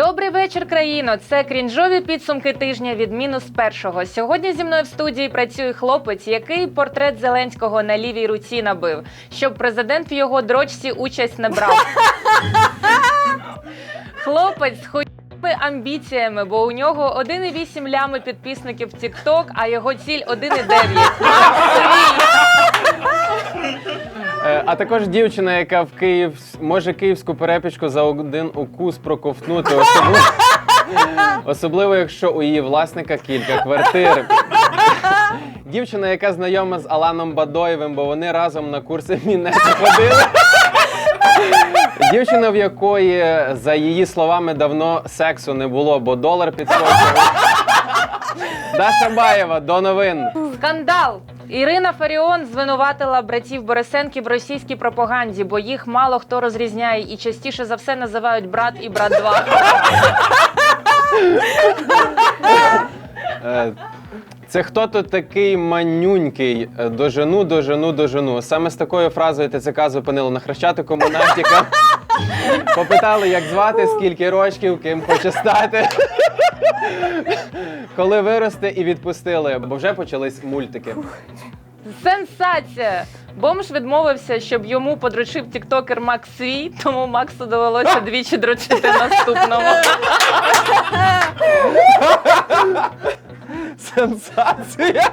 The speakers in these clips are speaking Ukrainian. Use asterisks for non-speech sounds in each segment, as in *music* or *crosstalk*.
Добрий вечір, країно. Це крінжові підсумки тижня від мінус першого. Сьогодні зі мною в студії працює хлопець, який портрет Зеленського на лівій руці набив, щоб президент в його дрочці участь не брав. *laughs* Хлопець з хуйними амбіціями, бо у нього 1,8 лями підписників в TikTok, а його ціль 1,9. *laughs* Е, А також дівчина, яка в Київ може київську перепічку за один укус проковтнути, особливо, особливо якщо у її власника кілька квартир. Дівчина, яка знайома з Аланом Бадоєвим, бо вони разом на курси мінети ходили. Дівчина, в якої, за її словами, давно сексу не було, бо долар підскочив. Даша Баєва, до новин. Скандал! Ірина Фаріон звинуватила братів Борисенків в російській пропаганді, бо їх мало хто розрізняє і частіше за все називають брат і брат 2. Е, Це хто тут такий манюнький? Е, Дожену, дожену, дожену. Саме з такою фразою ТЦК зупинило на хрещатику монатіка. *laughs* Попитали, як звати, скільки рочків, ким хоче стати. *laughs* Коли виросте і відпустили, бо вже почались мультики. Сенсація! Бомж відмовився, щоб йому подручив тіктокер Макс свій, тому Максу довелося *laughs* двічі дрочити наступному. Сенсація!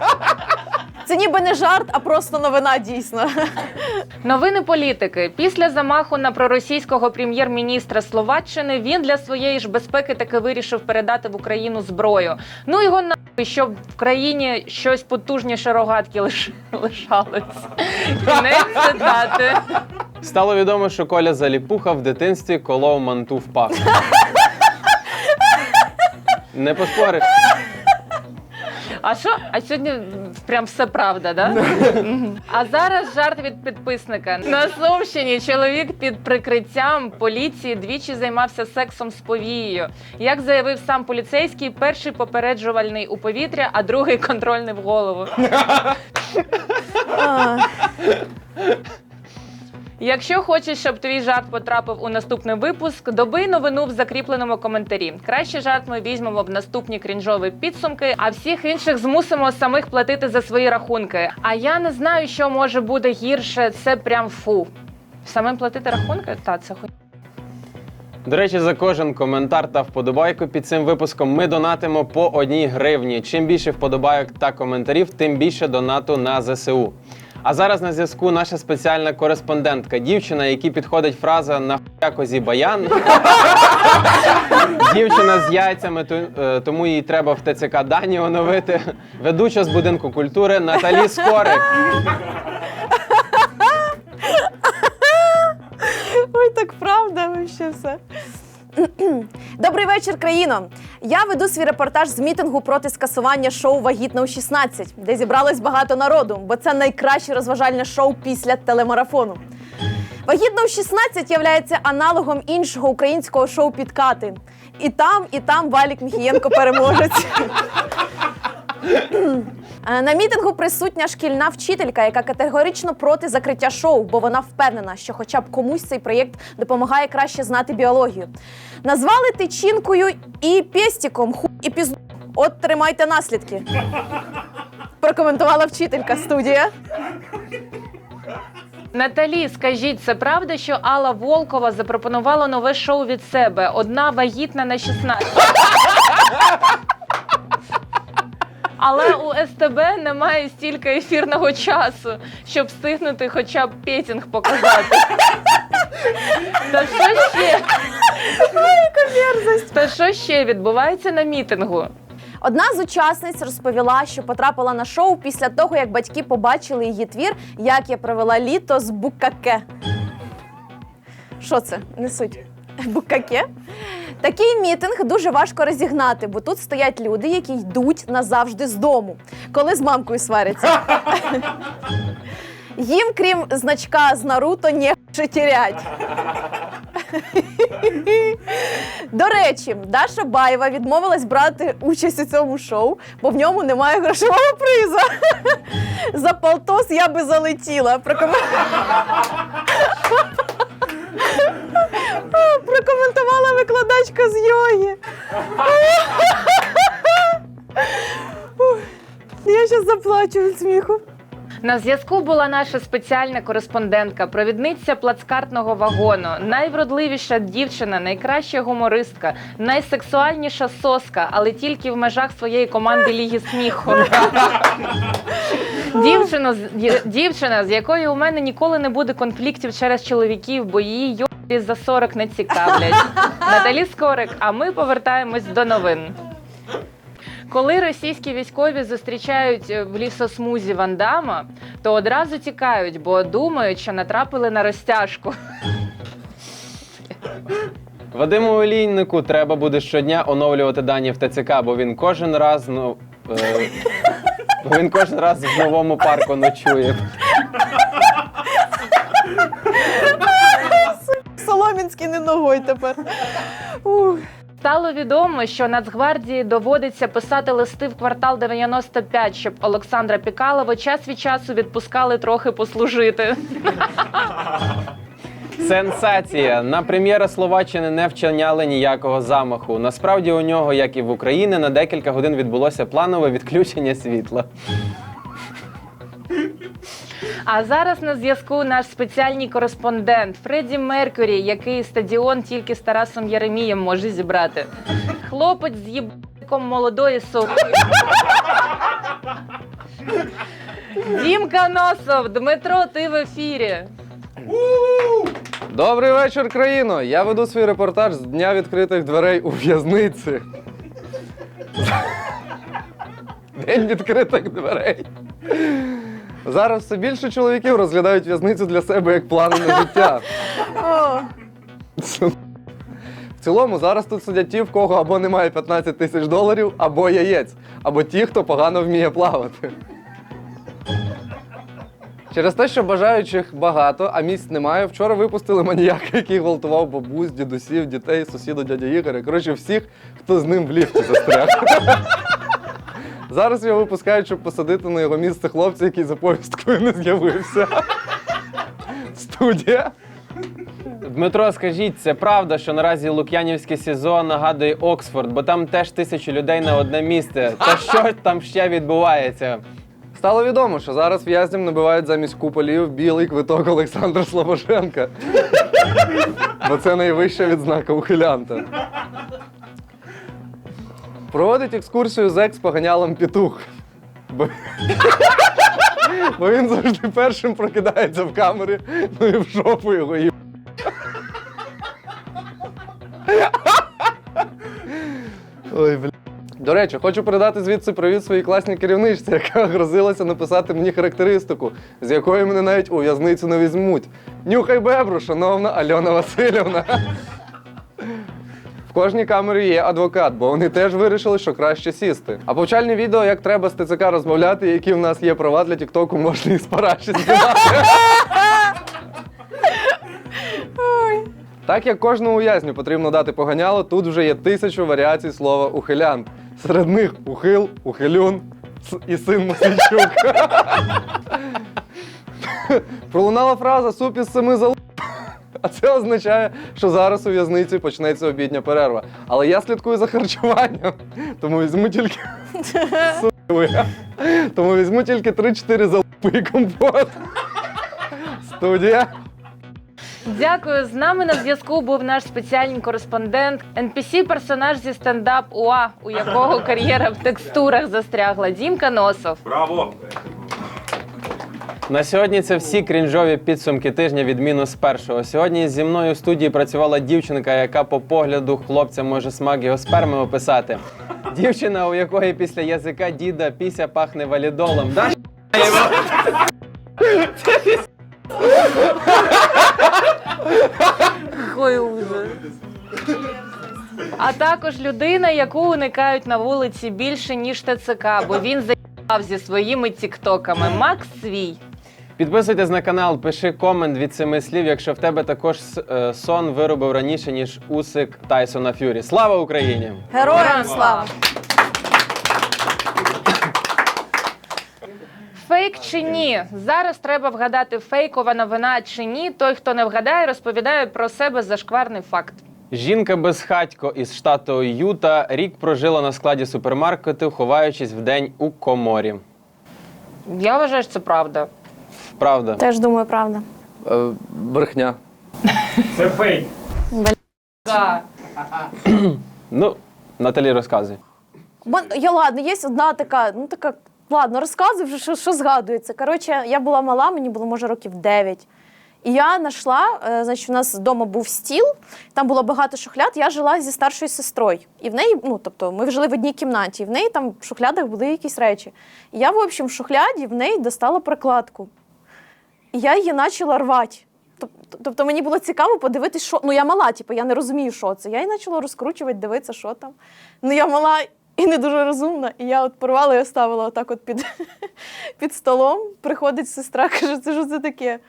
Це ніби не жарт, а просто новина дійсно. Новини політики. Після замаху на проросійського прем'єр-міністра Словаччини він для своєї ж безпеки таки вирішив передати в Україну зброю. Ну його нахуй, щоб в країні щось потужніше рогатки лиш... лишалось. Кінець цитати. Стало відомо, що Коля Заліпуха в дитинстві колов манту в пах. *laughs* Не поспориш. А що? А сьогодні прям все правда, да? Мгм. *laughs* А зараз жарт від підписника. На Сумщині чоловік під прикриттям поліції двічі займався сексом з повією. Як заявив сам поліцейський, перший попереджувальний у повітря, а другий контрольний в голову. *laughs* *laughs* А, Якщо хочеш, щоб твій жарт потрапив у наступний випуск, добий новину в закріпленому коментарі. Кращий жарт ми візьмемо в наступні крінжові підсумки, а всіх інших змусимо самих платити за свої рахунки. А я не знаю, що може бути гірше. Це прям фу. Самим платити рахунки? Та це хуй. До речі, за кожен коментар та вподобайку під цим випуском ми донатимо по одній гривні. Чим більше вподобайок та коментарів, тим більше донату на ЗСУ. А зараз на зв'язку наша спеціальна кореспондентка, дівчина, якій підходить фраза на козі баян. Дівчина з яйцями, е, тому їй треба в ТЦК дані оновити. Ведуча з будинку культури Наталі Скорик. Ой, так правда, вообще все. *clears throat* Добрий вечір, країно. Я веду свій репортаж з мітингу проти скасування шоу Вагітна у 16, де зібралось багато народу, бо це найкраще розважальне шоу після телемарафону. Вагітна у 16 являється аналогом іншого українського шоу Підкати. І там, і там Валік Міхієнко переможець. *laughs* Е, На мітингу присутня шкільна вчителька, яка категорично проти закриття шоу, бо вона впевнена, що хоча б комусь цей проєкт допомагає краще знати біологію. Назвали тичінкою і пестіком ху і пізду. От тримайте наслідки. Прокоментувала вчителька студія. Наталі, скажіть, це правда, що Алла Волкова запропонувала нове шоу від себе? Одна вагітна на 16. Але у СТБ немає стільки ефірного часу, щоб встигнути хоча б петінг показати. Та що ще? Та що ще відбувається на мітингу? Одна з учасниць розповіла, що потрапила на шоу після того, як батьки побачили її твір, як я провела літо з Букаке. Що це? Не суть. Букаке? Такий мітинг дуже важко розігнати, бо тут стоять люди, які йдуть назавжди з дому, коли з мамкою сваряться. *laughs* Їм, крім значка з Наруто, не терять. До речі, Даша Баєва відмовилась брати участь у цьому шоу, бо в ньому немає грошового приза. За полтос я би залетіла. дівчинка з йоги. Я зараз заплачу від сміху. На зв'язку була наша спеціальна кореспондентка, провідниця плацкартного вагону, найвродливіша дівчина, найкраща гумористка, найсексуальніша соска, але тільки в межах своєї команди Ліги сміху. Дівчина, з- дівчина, з якою у мене ніколи не буде конфліктів через чоловіків, бо її йобі за 40 не цікавлять. *laughs* Наталі Скорик, а ми повертаємось до новин. Коли російські військові зустрічають е, в лісосмузі Вандама, то одразу тікають, бо думають, що натрапили на розтяжку. Вадиму Олійнику треба буде щодня оновлювати дані в ТЦК, бо він кожен раз ну, е, бо він кожен раз в новому парку ночує. *laughs* Соломінський не ногой тепер. Ух. Стало відомо, що Нацгвардії доводиться писати листи в квартал 95, щоб Олександра Пікалова час від часу відпускали трохи послужити. Сенсація! На прем'єра Словаччини не вчиняли ніякого замаху. Насправді у нього, як і в Україні, на декілька годин відбулося планове відключення світла. А зараз на зв'язку наш спеціальний кореспондент Фредді Меркюрі, який стадіон тільки з Тарасом Єремієм може зібрати. Хлопець з їбком молодої совки. Дімка Носов, Дмитро, ти в ефірі. Добрий вечір, країно! Я веду свій репортаж з дня відкритих дверей у в'язниці. День відкритих дверей. Зараз все більше чоловіків розглядають в'язницю для себе як плани на життя. *laughs* О, В цілому зараз тут сидять ті, в кого або немає 15 тисяч доларів, або яєць, або ті, хто погано вміє плавати. Через те, що бажаючих багато, а місць немає, вчора випустили маніяка, який гвалтував бабусь, дідусів, дітей, сусіду дядя Ігоря. Коротше, всіх, хто з ним в ліфті застряг. Зараз його випускають, щоб посадити на його місце хлопця, який за повісткою не з'явився. Студія. Дмитро, скажіть, це правда, що наразі Лук'янівське СІЗО нагадує Оксфорд, бо там теж тисячі людей на одне місце. Та що там ще відбувається? Стало відомо, що зараз в'язням набивають замість куполів білий квиток Олександра Слобоженка. Бо це найвища відзнака ухилянта. Проводить екскурсію з екс-поганялом Петух. Бо... Бо він завжди першим прокидається в камері, ну і в жопу його їб. Ой, бля. До речі, хочу передати звідси привіт своїй класній керівничці, яка грозилася написати мені характеристику, з якої мене навіть у в'язницю не візьмуть. Нюхай бебру, шановна Альона Васильівна. Кожній камері є адвокат, бо вони теж вирішили, що краще сісти. А повчальні відео, як треба з ТЦК розмовляти, які в нас є права для Тіктоку, можна і з параші знімати. Так як кожному в'язню потрібно дати поганяло, тут вже є тисячу варіацій слова ухилянт. Серед них ухил, ухилюн і син Мосійчук. *laughs* Пролунала фраза суп із семи залуп. *laughs* А це означає, що зараз у в'язниці почнеться обідня перерва. Але я слідкую за харчуванням, *laughs* тому візьму тільки. *laughs* Тому візьму тільки 3-4 залупи і компот. Студія. Дякую. З нами на зв'язку був наш спеціальний кореспондент, NPC-персонаж зі стендап УА, у якого кар'єра в текстурах застрягла. Дімка Носов. Браво! На сьогодні це всі крінжові підсумки тижня від мінус першого. Сьогодні зі мною в студії працювала дівчинка, яка по погляду хлопця може смак його сперми описати. Дівчина, у якої після язика діда піся пахне валідолом. А також людина, яку уникають на вулиці більше, ніж ТЦК, бо він заїбав зі своїми тіктоками. Макс свій. Підписуйтесь на канал, пиши комент від семи слів, якщо в тебе також е, сон виробив раніше, ніж Усик Тайсона Ф'юрі. Слава Україні! героям слава! Фейк чи ні? Зараз треба вгадати, фейкова новина чи ні. Той, хто не вгадає, розповідає про себе зашкварний факт. Жінка безхатько із штату Юта рік прожила на складі супермаркету, ховаючись вдень у коморі. Я вважаю, що це правда. Правда. Теж думаю, правда. Е, брехня. Це фейк. Так. Ну, Наталі, розказуй. Бо, я ладно, є одна така, ну така, ладно, розказуй, вже, що, що згадується. Коротше, я була мала, мені було може років 9. І я знайшла, е, значить, у нас вдома був стіл, там було багато шухляд. Я жила зі старшою сестрою. І в неї, ну тобто, ми жили в одній кімнаті, і в неї там в шухлядах були якісь речі. І я, в общем, в шухляді в неї достала прокладку. І я її почала рвати. Тобто мені було цікаво подивитись, що. Ну, я мала, типу, я не розумію, що це. Я її почала розкручувати, дивитися, що там. Ну, я мала і не дуже розумна. І я от порвала і оставила отак от під, *laughs* під столом. Приходить сестра, *laughs* каже, це що це таке?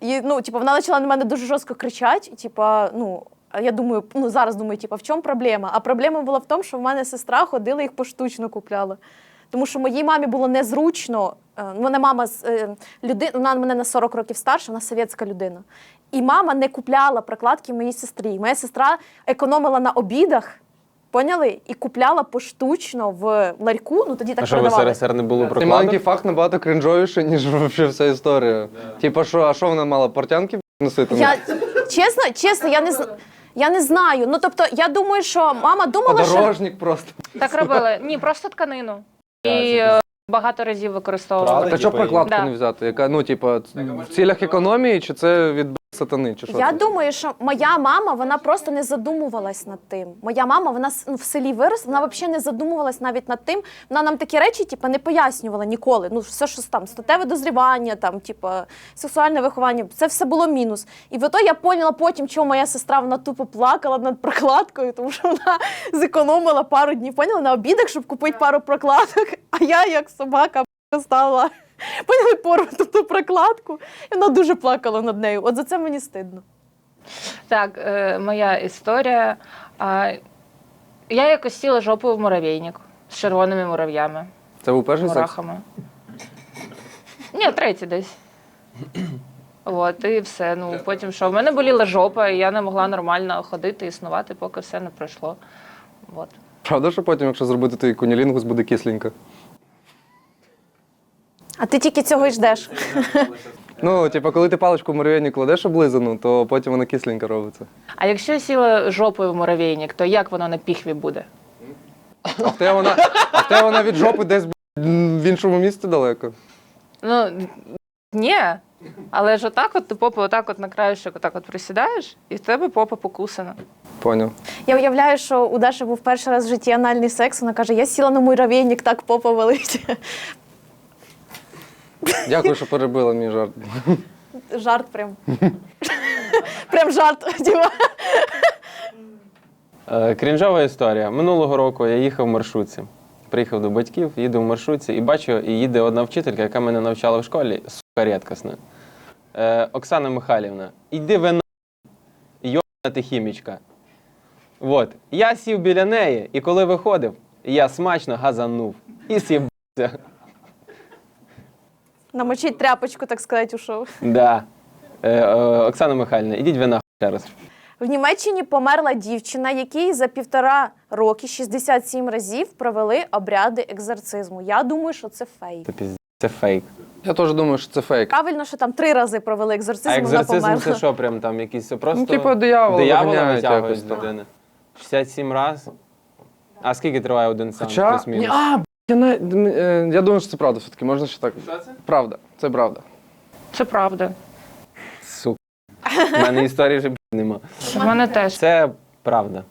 І ну, типу, вона почала на мене дуже жорстко кричати. і, Типа, ну, я думаю, ну зараз думаю, типу, в чому проблема? А проблема була в тому, що в мене сестра ходила їх поштучно купляла. Тому що моїй мамі було незручно. е, ну, Вона мама з е, людина, вона мене на 40 років старша, вона совєтська людина. І мама не купляла прокладки моїй сестрі. Моя сестра економила на обідах, поняли? І купляла поштучно в ларьку. Ну тоді А так що в. СРСР не було Цей маленький факт набагато крінжовіше, ніж вообще вся історія. Типа, що, а що вона мала портянки носити? Я чесно, чесно, я не я не знаю. Ну тобто, я думаю, що мама думала, що Подорожник просто. Так робили. Ні, просто тканину. І е, багато разів використовували. Та що типа, прокладку Да. не взяти? Яка, ну, типу, в цілях економії, чи це від сатани, чи що? Я це? думаю, що моя мама вона просто не задумувалась над тим. Моя мама, вона с- ну, в селі виросла, вона взагалі не задумувалась навіть над тим. Вона нам такі речі, типу, не пояснювала ніколи. Ну, все, що там статеве дозрівання, там, типу, сексуальне виховання, це все було мінус. І в я поняла потім, чому моя сестра вона тупо плакала над прокладкою, тому що вона *laughs* зекономила пару днів. Поняла на обідах, щоб купити пару прокладок. А я, як собака, стала. Поняли порвати ту прокладку, і вона дуже плакала над нею. От за це мені стидно. Так, е, моя історія. А, я якось сіла жопою в муравейник з червоними мурав'ями, Це був перший секс? мурахами. Ні, третій десь. От, і все. Ну, потім що? В мене боліла жопа, і я не могла нормально ходити, існувати, поки все не пройшло. От. Правда, що потім, якщо зробити той кунілінгус, буде кисленько? А ти тільки цього й ждеш. Ну, типа, коли ти паличку в муравейник кладеш облизану, то потім вона кисленька робиться. А якщо я сіла жопою в муравейник, то як воно на піхві буде? А в тебе вона, а в тебе вона від жопи десь б**, в іншому місці далеко. Ну, ні. Але ж отак от ти попу отак от на краєшок отак от присідаєш, і в тебе попа покусана. Поняв. Я уявляю, що у Даші був перший раз в житті анальний секс. Вона каже: я сіла на муравейник, так попа болить. Дякую, що перебила мій жарт. Жарт прям. Прям жарт. Діма. Е, Крінжова історія. Минулого року я їхав в маршрутці. Приїхав до батьків, їду в маршрутці і бачу, і їде одна вчителька, яка мене навчала в школі, сука рідкісна. Е, Оксана Михайлівна, іди ви на йобана ти хімічка. От. Я сів біля неї, і коли виходив, я смачно газанув і сібався. Намочить тряпочку, так сказати, ушов. Да. Е, е, Оксана Михайлівна, ідіть ви нахуй ще раз. В Німеччині померла дівчина, якій за півтора роки 67 разів провели обряди екзорцизму. Я думаю, що це фейк. Це пізд... Це фейк. Я теж думаю, що це фейк. Правильно, що там три рази провели А екзорцизм, вона екзорцизм померла. це що, прям там якісь просто. Ну, типу, диявола виганяють витягують якось з там. людини. 67 раз. А скільки триває один сеанс? Хоча, Плюс-мінус. Ні, а, я, не, е, я думаю, що це правда все-таки. Можна ще так. Що це? Правда, це правда. Це правда. Сука. У мене історії вже б**, нема. У мене теж. Це правда.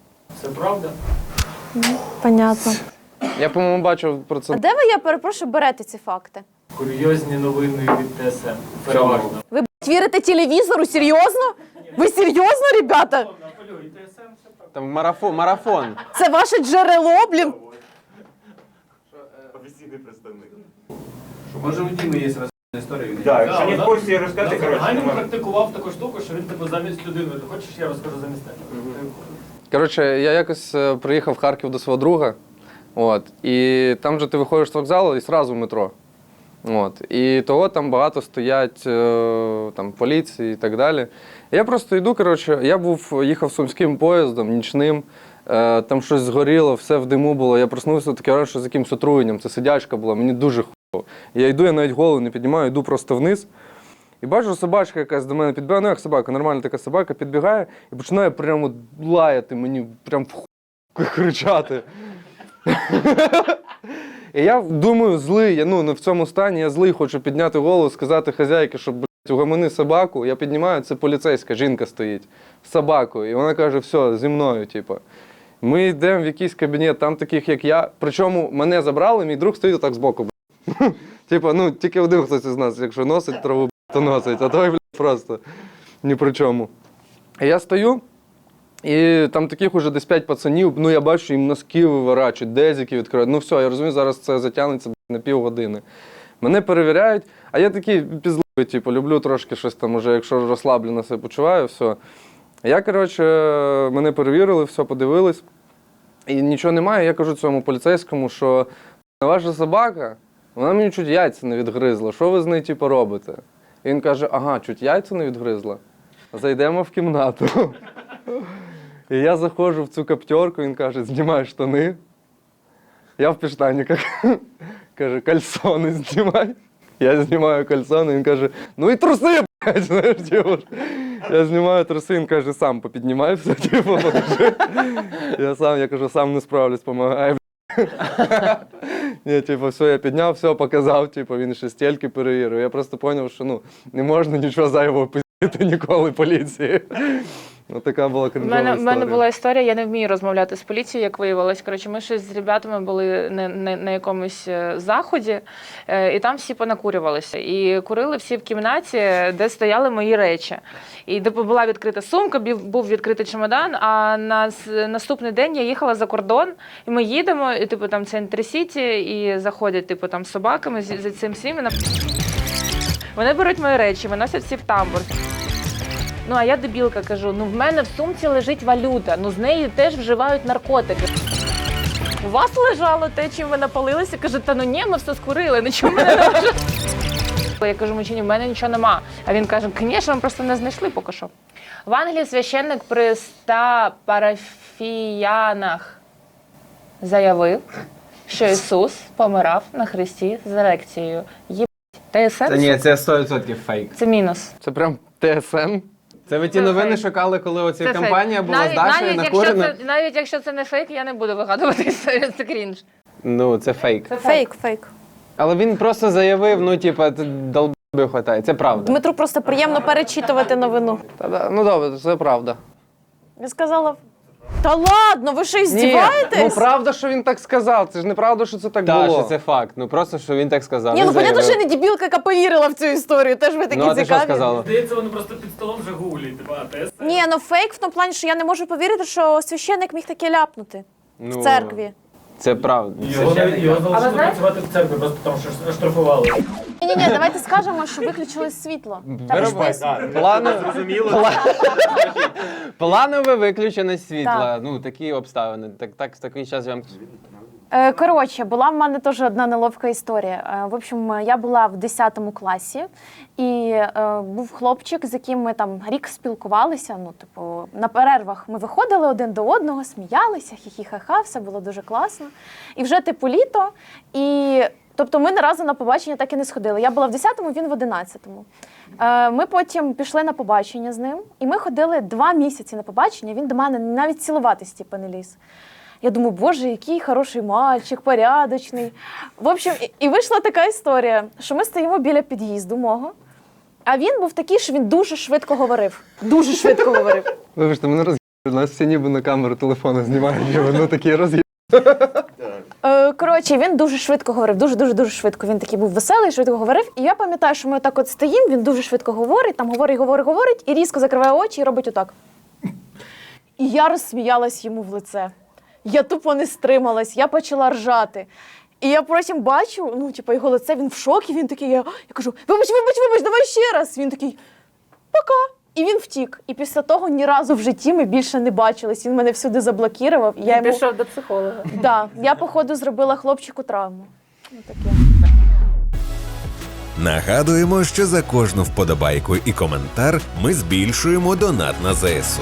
Це правда? Понятно. Я, по-моєму, бачив про А це. де ви, я перепрошую, берете ці факти? Курйозні новини від ТСН. Переважно. Ви блядь, вірите телевізору? Серйозно? Ви серйозно, ребята? Там марафон. марафон. Це ваше джерело, блін. Може, у Діми є розповідна історія? Да, якщо не в курсі розказати, Я коротше, немає. практикував таку штуку, що він тебе замість людини. Ти хочеш, я розкажу замість тебе? Коротше, я якось е, приїхав в Харків до свого друга. От, і там же ти виходиш з вокзалу і одразу в метро. От, і того там багато стоять е, там, поліції і так далі. Я просто йду, коротше, я був, їхав сумським поїздом, нічним. Е, там щось згоріло, все в диму було. Я проснувся таке, враження, що з якимось отруєнням. Це сидячка була, мені дуже Я йду, я навіть голову не піднімаю, йду просто вниз. І бачу, собачка якась до мене підбігає, ну як собака, нормальна така собака, підбігає і починає прямо лаяти мені, прям в ху кричати. І я думаю, злий, я ну, в цьому стані, я злий, хочу підняти голову, сказати хазяйки, щоб блядь, угомони собаку. Я піднімаю, це поліцейська жінка стоїть з собакою. І вона каже, все, зі мною, типу. Ми йдемо в якийсь кабінет, там таких, як я. Причому мене забрали, мій друг стоїть отак збоку. *laughs* Типа, ну, тільки один хтось із нас, якщо носить траву, то носить, а той, блядь, просто ні при чому. І я стою, і там таких уже десь п'ять пацанів, ну я бачу, їм носки виворачують, дезіки відкривають. Ну все, я розумію, зараз це затягнеться на півгодини. Мене перевіряють, а я такий пізливий, типу, люблю трошки щось там, уже, якщо розслаблено себе почуваю, все. Я, коротше, мене перевірили, все подивились, і нічого немає. Я кажу цьому поліцейському, що ваша собака, вона мені чуть яйця не відгризла. Що ви з нею типу, робите? І він каже: ага, чуть яйця не відгризла. Зайдемо в кімнату. І я заходжу в цю каптерку, він каже, знімай штани. Я в піштаніках. Каже, кальсони знімай. Я знімаю кальсони, він каже, ну і труси, знаєш, типу. Я знімаю труси, він каже, сам попіднімай все, типу. Я сам, я кажу, сам не справлюсь, помагай. Ні, типу, все, я підняв, все, показав, типу, він ще стільки перевірив. Я просто зрозумів, що ну, не можна нічого зайвого пиздити ніколи поліції. Ну, така була У кринжова мене, в мене була історія, я не вмію розмовляти з поліцією, як виявилось. Коротше, ми щось з ребятами були на, на, на якомусь е, заході, е, і там всі понакурювалися. І курили всі в кімнаті, де стояли мої речі. І типу, була відкрита сумка, бів- був відкритий чемодан. А на наступний день я їхала за кордон, і ми їдемо, і типу там центр Сіті, і заходять, типу, там з собаками з- за цим всім. Вони беруть мої речі, виносять всі в тамбур. Ну а я дебілка кажу: ну в мене в сумці лежить валюта, ну з неї теж вживають наркотики. У вас лежало те, чим ви напалилися? Каже, та ну ні, ми все скурили, нічого мене не лежить. Я кажу, мужчині, в мене нічого нема. А він каже, звісно, ми просто не знайшли поки що. В Англії священник при ста парафіянах заявив, що Ісус помирав на хресті з ерекцією. Є сенс? Та ні, це 100% фейк. Це мінус. Це прям ТСН. Це ви ті Це новини фейк. шукали, коли оця Це кампанія фейк. була з Дашею навіть, якщо накурена. це, навіть якщо це не фейк, я не буду вигадувати історію, *laughs* це крінж. Ну, це фейк. Це Фейк, фейк. Але він просто заявив, ну, типа, долби хватає. Це правда. Дмитру просто приємно перечитувати новину. Та-да, ну добре, це правда. Я сказала. Та ладно, ви що, ну правда, що він так сказав. Це ж неправда, що це так Так, було. що це факт. Ну просто що він так сказав. Ні, ну понятно, що я не дебілка, яка повірила в цю історію. Теж ви такі Ну, а ти що цікаві. сказала? Здається, вони просто під столом вже гуглять, типу, а Ні, ну фейк в тому плані, що я не можу повірити, що священник міг таке ляпнути Ну, в церкві. Це правда. Його, його залишили знаєте- працювати в церкві, просто тому що штрафували. Ні, ні, ні, давайте скажемо, що виключили світло. Так ж поясню. Планово. Планове виключення світла. Ну, такі обставини. Так, так, в такий час я вам. Е, Коротше, була в мене теж одна неловка історія. Е, В общем, я була в 10 класі, і е, був хлопчик, з яким ми там рік спілкувалися. Ну, типу, на перервах ми виходили один до одного, сміялися, хі-хі-ха-ха, все було дуже класно. І вже типу літо. І тобто ми ні разу на побачення так і не сходили. Я була в 10-му, він в 11-му. Е, Ми потім пішли на побачення з ним, і ми ходили два місяці на побачення. Він до мене навіть цілуватись типу, не ліз. Я думаю, боже, який хороший мальчик, порядочний. В общем, і, вийшла така історія, що ми стоїмо біля під'їзду мого, а він був такий, що він дуже швидко говорив. Дуже швидко говорив. Вибачте, мене. У нас всі ніби на камеру телефони знімають, і воно такі роз'їбали. Е, коротше, він дуже швидко говорив, дуже дуже дуже швидко. Він такий був веселий, швидко говорив. І я пам'ятаю, що ми отак от стоїмо, він дуже швидко говорить, там говорить, говорить, говорить, і різко закриває очі і робить отак. І я розсміялась йому в лице. Я тупо не стрималась, я почала ржати. І я потім бачу, ну, типу, його лице, він в шокі, він такий, я, я кажу: вибач, вибач, вибач, давай ще раз. Він такий, пока. І він втік. І після того ні разу в житті ми більше не бачились. Він мене всюди заблокував. І я йому... Пішов до психолога. Да, я походу зробила хлопчику травму. Ну, таке. Нагадуємо, що за кожну вподобайку і коментар ми збільшуємо донат на ЗСУ.